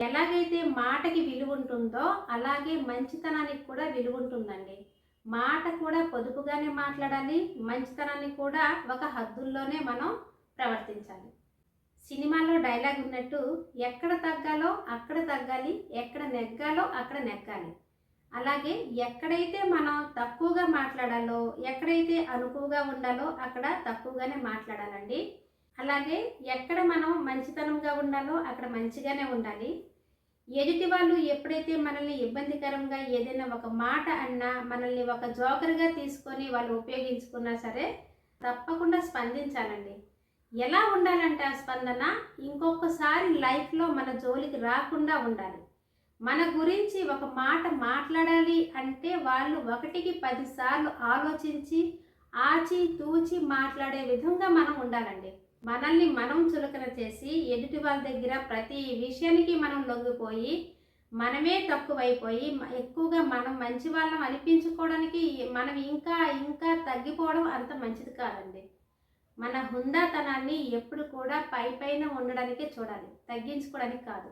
ఎలాగైతే మాటకి విలువ ఉంటుందో అలాగే మంచితనానికి కూడా విలువ ఉంటుందండి మాట కూడా పొదుపుగానే మాట్లాడాలి మంచితనాన్ని కూడా ఒక హద్దుల్లోనే మనం ప్రవర్తించాలి. సినిమాలో డైలాగ్ ఉన్నట్టు ఎక్కడ తగ్గాలో అక్కడ తగ్గాలి ఎక్కడ నెగ్గాలో అక్కడ నెగ్గాలి. అలాగే ఎక్కడైతే మనం తక్కువగా మాట్లాడాలో ఎక్కడైతే అనుకువగా ఉండాలో అక్కడ తక్కువగానే మాట్లాడాలండి. అలాగే ఎక్కడ మనం మంచితనంగా ఉండాలో అక్కడ మంచిగానే ఉండాలి. ఎదుటి వాళ్ళు ఎప్పుడైతే మనల్ని ఇబ్బందికరంగా ఏదైనా ఒక మాట అన్నా మనల్ని ఒక జోకర్గా తీసుకొని వాళ్ళు ఉపయోగించుకున్నా సరే తప్పకుండా స్పందించాలండి. ఎలా ఉండాలంటే ఆ స్పందన? ఇంకొకసారి లైఫ్లో మన జోలికి రాకుండా ఉండాలి. మన గురించి ఒక మాట మాట్లాడాలి అంటే వాళ్ళు ఒకటికి పదిసార్లు ఆలోచించి ఆచి తూచి మాట్లాడే విధంగా మనం ఉండాలండి. మనల్ని మనం చులకన చేసి ఎదుటి వాళ్ళ దగ్గర ప్రతి విషయానికి మనం లొంగిపోయి మనమే తక్కువైపోయి ఎక్కువగా మనం మంచి వాళ్ళం అనిపించుకోవడానికి మనం ఇంకా ఇంకా తగ్గిపోవడం అంత మంచిది కాదండి. మన హుందాతనాన్ని ఎప్పుడు కూడా పై పైన ఉండడానికే చూడాలి తగ్గించుకోవడానికి కాదు.